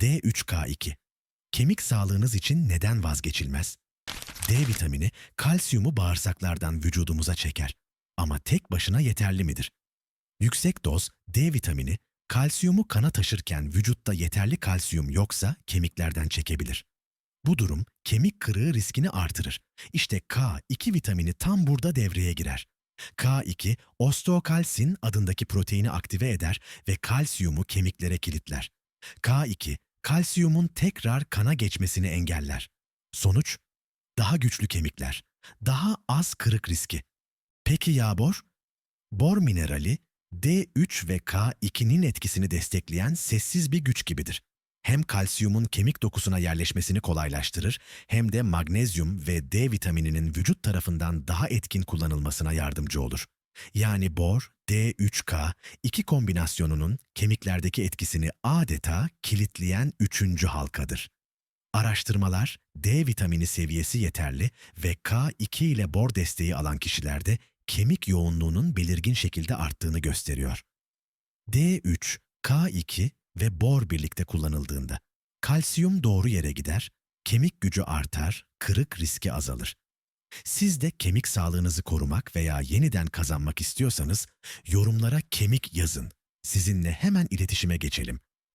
D3K2. Kemik sağlığınız için neden vazgeçilmez? D vitamini kalsiyumu bağırsaklardan vücudumuza çeker. Ama tek başına yeterli midir? Yüksek doz D vitamini kalsiyumu kana taşırken vücutta yeterli kalsiyum yoksa kemiklerden çekebilir. Bu durum kemik kırığı riskini artırır. İşte K2 vitamini tam burada devreye girer. K2, osteokalsin adındaki proteini aktive eder ve kalsiyumu kemiklere kilitler. K2, kalsiyumun tekrar kana geçmesini engeller. Sonuç, daha güçlü kemikler, daha az kırık riski. Peki ya bor? Bor minerali, D3 ve K2'nin etkisini destekleyen sessiz bir güç gibidir. Hem kalsiyumun kemik dokusuna yerleşmesini kolaylaştırır, hem de magnezyum ve D vitamininin vücut tarafından daha etkin kullanılmasına yardımcı olur. Yani bor, D3K, iki kombinasyonunun kemiklerdeki etkisini adeta kilitleyen üçüncü halkadır. Araştırmalar D vitamini seviyesi yeterli ve K2 ile bor desteği alan kişilerde kemik yoğunluğunun belirgin şekilde arttığını gösteriyor. D3, K2 ve bor birlikte kullanıldığında kalsiyum doğru yere gider, kemik gücü artar, kırık riski azalır. Siz de kemik sağlığınızı korumak veya yeniden kazanmak istiyorsanız yorumlara kemik yazın. Sizinle hemen iletişime geçelim.